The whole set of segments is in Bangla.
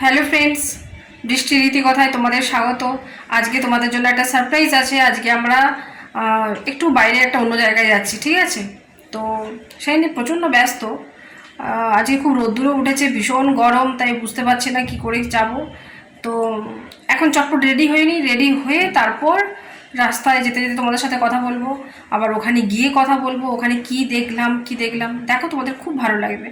হ্যালো ফ্রেন্ডস বৃষ্টি রীতি কথায় তোমাদের স্বাগত। আজকে তোমাদের জন্য একটা সারপ্রাইজ আছে। আজকে আমরা একটু বাইরে একটা অন্য জায়গায় যাচ্ছি, ঠিক আছে? তো সেই নিয়ে প্রচণ্ড ব্যস্ত। আজকে খুব রোদ্দুরও উঠেছে, ভীষণ গরম, তাই বুঝতে পারছি না কি করে যাব। তো এখন চটপট রেডি হয়ে নিই রেডি হয়ে তারপর রাস্তায় যেতে যেতে তোমাদের সাথে কথা বলব। আবার ওখানে গিয়ে কথা বলব। ওখানে কি দেখলাম কি দেখলাম? দেখো তোমাদের, খুব ভালো লাগবে।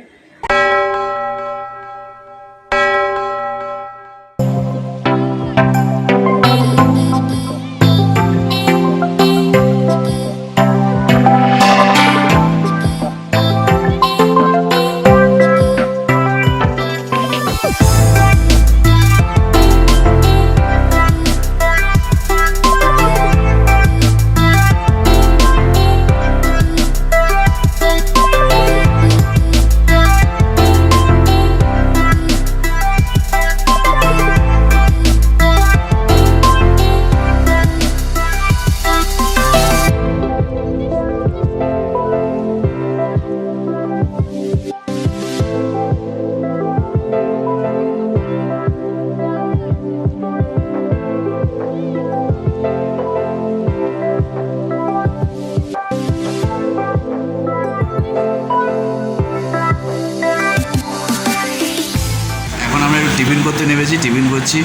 করছি।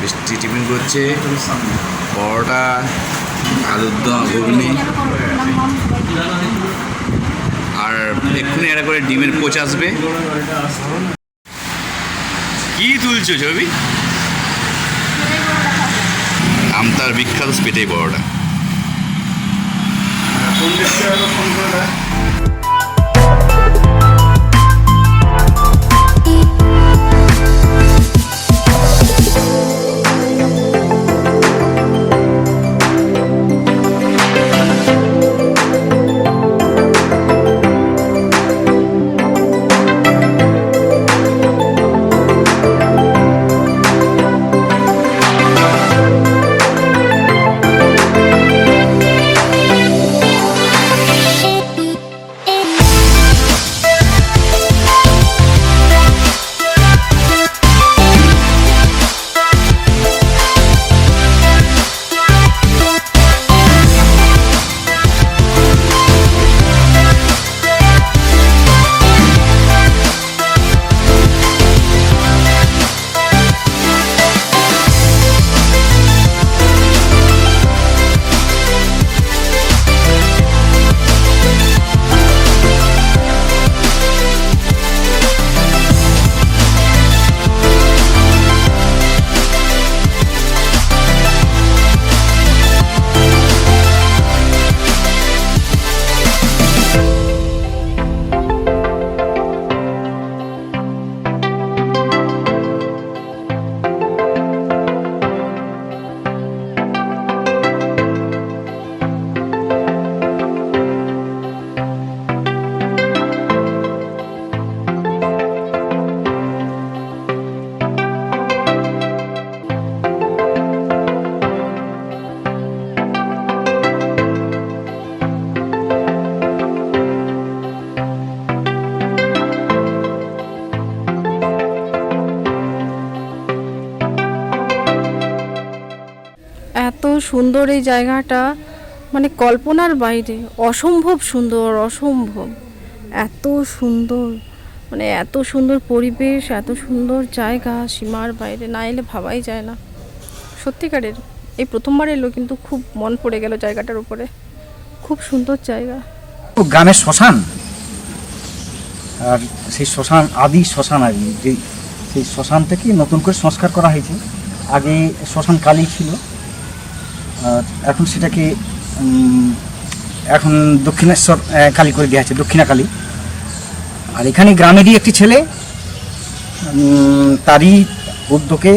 বৃষ্টি টিফিন করছে। পরোটা, আলুর দম, ঘুগনি। আর এক্ষুনি একটা করে ডিমের কোচ আসবে। কি তুলছো ছবি? আমতার বিখ্যাত পেটেই পরোটা। এত সুন্দর এই জায়গাটা মানে কল্পনার বাইরে, অসম্ভব সুন্দর, অসম্ভব। এত সুন্দর মানে এত সুন্দর পরিবেশ, এত সুন্দর জায়গা, সীমার বাইরে, না এলে ভাবাই যায় না। সত্যিকারের, এই প্রথমবার এলো কিন্তু খুব মন পড়ে গেল জায়গাটার উপরে। খুব সুন্দর জায়গা। গ্রামের শ্মশান? আর সেই শ্মশান, আদি শ্মশান আদি যে সেই শ্মশান থেকে নতুন করে সংস্কার করা হয়েছে। আগে শ্মশান কালী ছিল। আর এখন সেটাকে এখন দক্ষিণেশ্বর কালী করে দেওয়া আছে দক্ষিণা কালী আর এখানে গ্রামেরই একটি ছেলে তারই উদ্যোগে,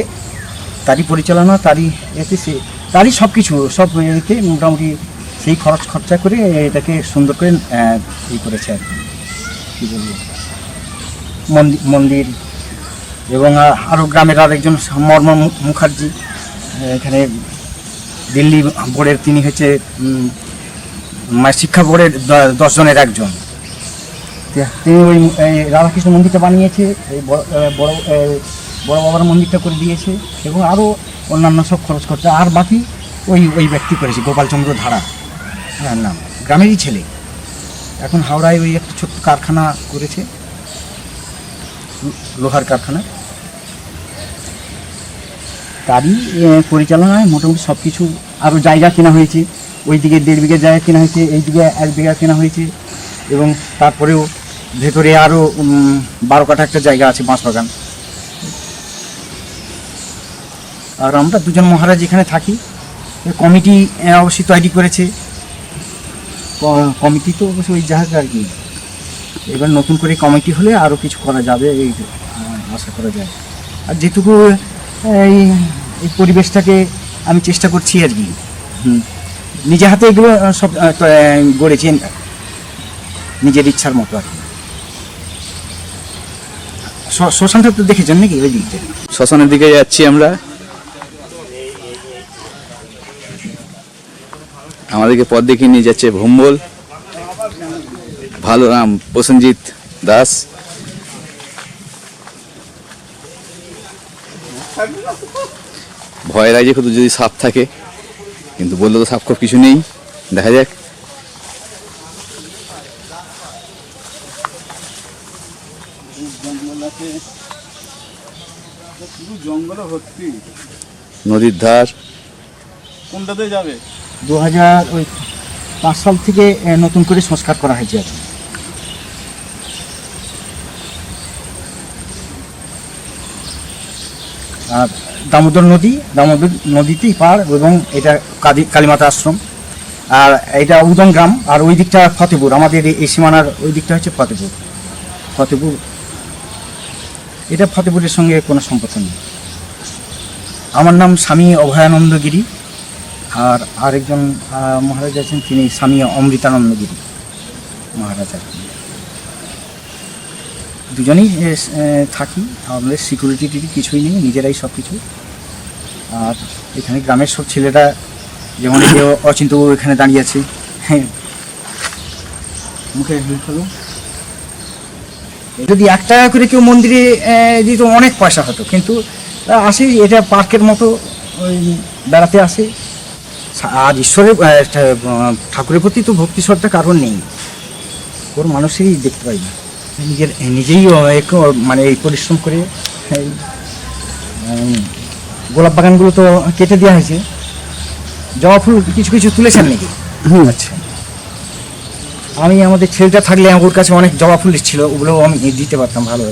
তারই পরিচালনা, তারই এতে সে, তারই সব কিছু সব এতে মোটামুটি সেই খরচ খরচা করে এটাকে সুন্দর করে ই করেছে আর কি। বলব? মন্দির মন্দির এবং আরও গ্রামের আরেকজন মর্ম মুখার্জি এখানে দিল্লি বোর্ডের তিনি হচ্ছে মানে শিক্ষা বোর্ডের দশজনের একজন। তিনি ওই রাধাকৃষ্ণ মন্দিরটা বানিয়েছে, এই বড় বড় বাবার মন্দিরটা করে দিয়েছে, এবং আরও অন্যান্য সব খরচ করছে। আর বাকি ওই ওই ব্যক্তি করেছে, গোপালচন্দ্র ধারা হ্যাঁ নাম। গ্রামেরই ছেলে। এখন হাওড়ায় ওই একটা ছোট্ট কারখানা করেছে। লোহার কারখানা। তারই পরিচালনায় মোটামুটি সব কিছু আরও জায়গা কেনা হয়েছে, ওই দিকে দেড় বিঘা জায়গা কেনা হয়েছে, এই দিকে এক বিঘা কেনা হয়েছে এবং তারপরেও ভেতরে আরও বারো কাঠা একটা জায়গা আছে বাঁশ বাগান। আর আমরা দুজন মহারাজ এখানে থাকি কমিটি অবশ্যই তৈরি করেছে। কমিটি তো অবশ্যই ওই জাহাজ আর কি। এবার নতুন করে কমিটি হলে আরও কিছু করা যাবে, এই আশা করা যায়। আর যেটুকু এই পরিবেশটাকে আমি চেষ্টা করছি আর কি। নিজে হাতে এগুলো সব গড়েছি নিজের ইচ্ছার মতো আর কি। শ্মশানটা তো দেখেছেন নাকি ওই দিকটা শ্মশানের দিকে যাচ্ছি আমরা। আমাদেরকে পথ দেখিয়ে নিয়ে যাচ্ছে ভম্বল। ভালো নাম প্রসেনজিৎ দাস। ভয় লাগে শুধু যদি সাপ থাকে কিন্তু বললে তো সাপ খুব কিছু নেই। দেখা যাক। নদীর ধার। কোনটাতে যাবে? দু হাজার ওই পাঁচ সাল থেকে নতুন করে সংস্কার করা হয়েছে আর আর দামোদর নদী, দামোদর নদীতেই পার এবং এটা কালী, কালীমাতা আশ্রম। আর এটা উদম গ্রাম, আর ওই দিকটা ফতেপুর। আমাদের এই- সীমানার ওই দিকটা হচ্ছে ফতেপুর। ফতেপুর। এটা ফতেপুরের সঙ্গে কোনো সম্পর্ক নেই। আমার নাম স্বামী অভয়ানন্দ গিরি আর আরেকজন মহারাজ আছেন, তিনি স্বামী অমৃতানন্দগিরি। মহারাজ আর কি দুজনেই থাকি। আমাদের সিকিউরিটি টিটি কিছুই নেই, নিজেরাই সব কিছু আর এখানে গ্রামের সব ছেলেরা, যেমন এই যে অচিন্ত এখানে দাঁড়িয়ে আছে। হ্যাঁ মুখে হলো যদি এক টাকা করে কেউ মন্দিরে দিত অনেক পয়সা হতো, কিন্তু আসে, এটা পার্কের মতো, ওই বেড়াতে আসে। আর ঈশ্বরের ঠাকুরের প্রতি তো ভক্তি শ্রদ্ধা কারণ নেই। ওর মানুষেরই দেখতে পাই না। নিজের নিজেই মানে এই পরিশ্রম করে গোলাপ বাগানগুলো তো কেটে দেওয়া হয়েছে। জবা ফুল কিছু কিছু তুলেছেন নাকি? হুম। আচ্ছা। আমি আমাদের ছেলেটা থাকলে ওর কাছে অনেক জবা ফুল ছিল ওগুলো আমি দিতে পারতাম ভালো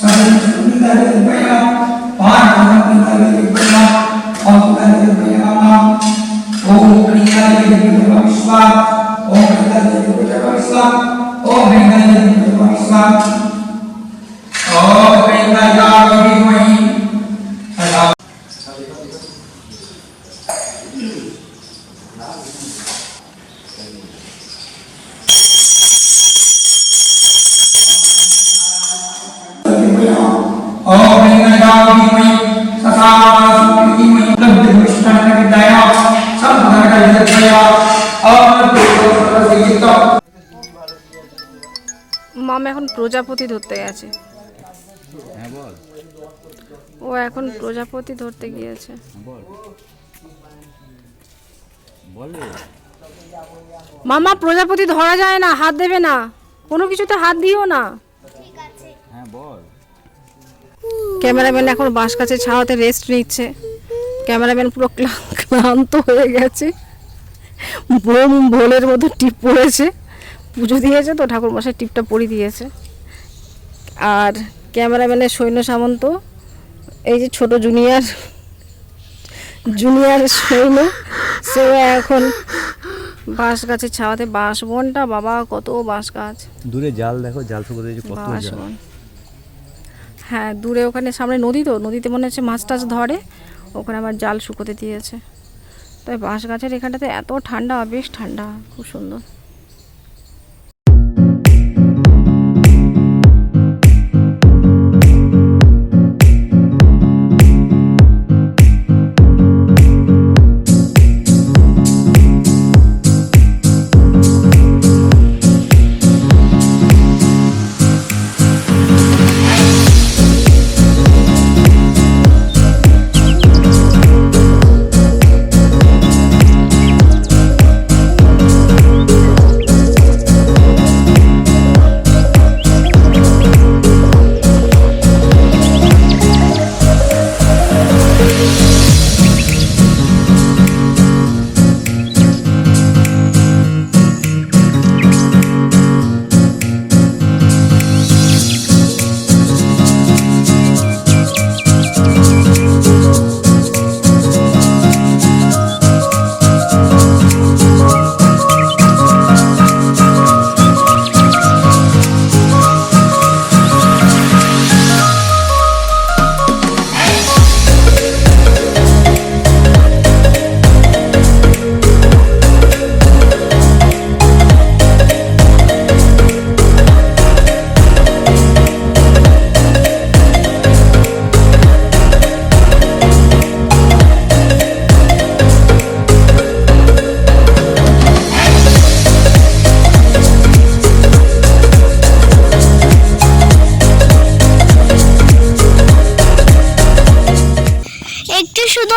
సహజ రూపాయ పాఠ రూపాయ అవుతారు రూపాయ ఓం క్రియా రూపాయ విశ్వ ఓం క్రియా రూపాయ విశ్వ ఓం హైనా రూపాయ విశ్వ ओम प्रियाय सदा सुमति लब्ध विष्णु विद्या सब नरक विद्या और प्रिय মাম এখন প্রজাপতি ধরতে গেছে ও এখন প্রজাপতি ধরতে গিয়েছে মামা প্রজাপতি ধরা যায় না হাত দেবে না কোনো কিছুতে হাত দিও না ক্যামেরাম্যান এখন বাঁশ কাছে ছাওয়াতে রেস্ট নিচ্ছে। ক্যামেরাম্যান পুরো ক্লা- ক্লান্ত হয়ে গেছে। বোম ভোলের মতো টিপ পড়েছে। পুজো দিয়েছে তো ঠাকুর মশাই টিপটা পরিয়ে দিয়েছে। আর ক্যামেরাম্যানের সৈন্য সামন্ত এই যে ছোট জুনিয়র জুনিয়র সৈন্য সেও এখন বাঁশ গাছের ছাওয়াতে বাঁশ বনটা বাবা কত বাঁশ গাছ। দূরে জাল দেখো জাল শুকোতে কত জাল। বন হ্যাঁ দূরে ওখানে সামনে নদী তো, নদীতে মনে হচ্ছে মাছ টাছ ধরে। ওখানে আবার জাল শুকোতে দিয়েছে। তাই বাঁশ গাছের এখানটাতে এত ঠান্ডা, বেশ ঠান্ডা, খুব সুন্দর।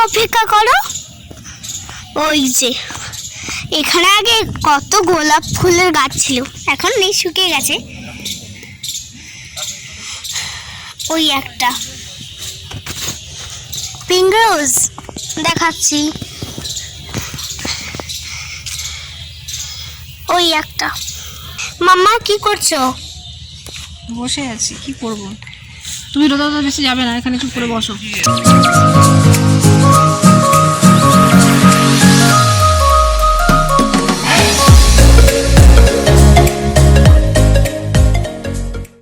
অপেক্ষা করো। ওই যে, এখানে আগে কত গোলাপ ফুলের গাছ ছিল, এখন নেই, শুকিয়ে গেছে। ওই একটা। পিঙ্ক রোজ দেখাচ্ছি। ওই একটা। মাম্মা, কি করছ? বসে আছি, কি করব? তুমি রোদা বেশি যাবে না, এখানে চুপ করে বসো।